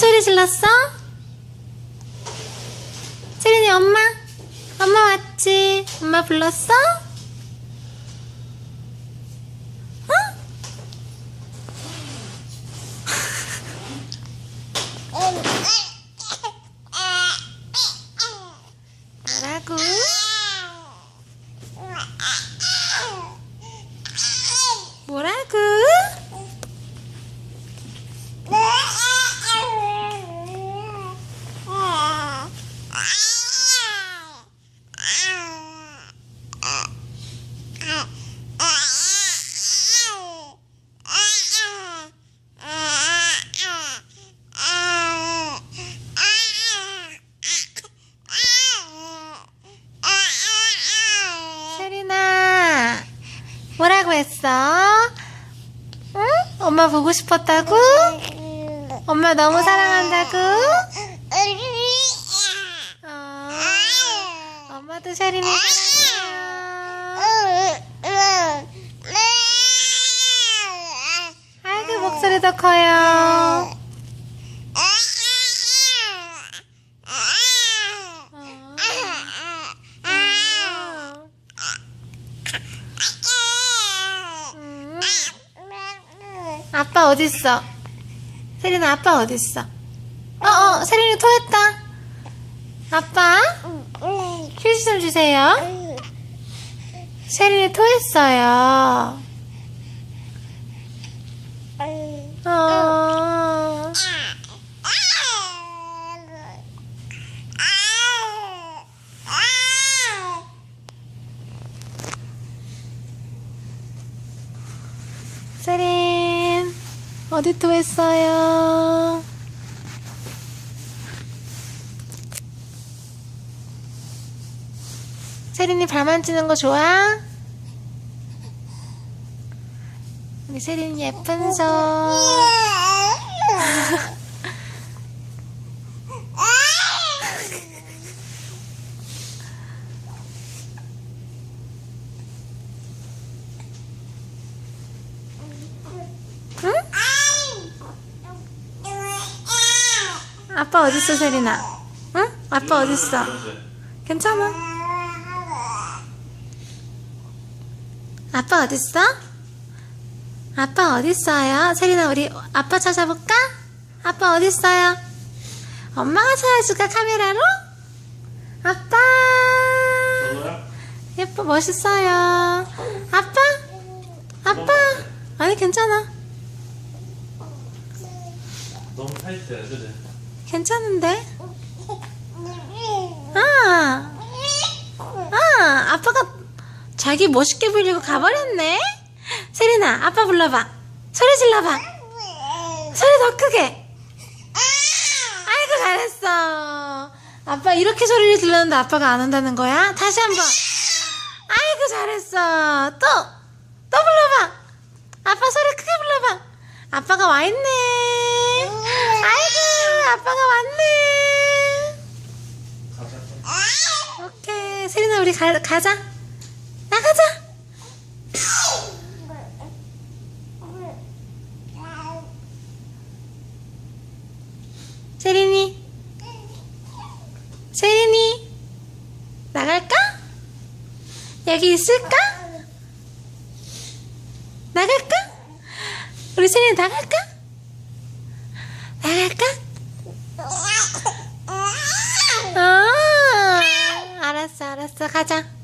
소리 질렀어? 세린이 엄마? 엄마 왔지? 엄마 불렀어? 어? 뭐라고? 뭐라고? 세린아, 뭐라고 했어? 응? 엄마 보고 싶었다고? 엄마 너무 사랑한다고? 세린이 사랑해요. 아이고, 목소리도 커요. 음. 아빠 어딨어? 세린아 아빠 어딨어? 어어 세린이 토했다 아빠 휴지 좀 주세요 세린이 토했어요 어. 세린 어디 토했어요? 세린이 발 만지는 거 좋아? 우리 세린 예쁜 손. 응? 아빠 어딨어 세린아? 응? 아빠 어딨어? 괜찮아? 아빠 어딨어? 아빠 어딨어요? 세린아 우리 아빠 찾아볼까? 아빠 어딨어요? 엄마가 찾아줄까 카메라로? 아빠 예뻐 멋있어요 아빠? 아빠 아니 괜찮아 너무 타이트해, 그래? 괜찮은데? 아, 아, 아빠가 자기 멋있게 보이려고 가버렸네? 세린아, 아빠 불러봐. 소리 질러봐. 소리 더 크게. 아이고, 잘했어. 아빠 이렇게 소리를 질렀는데 아빠가 안 한다는 거야? 다시 한 번. 아이고, 잘했어. 또, 또 불러봐. 아빠 소리 크게 불러봐. 아빠가 와 있네. 아이고, 아빠가 왔네. 오케이. 세린아, 우리 가, 가자. 세린이. 세린이. 나갈까? 여기 있을까? 나갈까? 우리 세린이 나갈까? 나갈까? 아, 알았어, 알았어. 가자.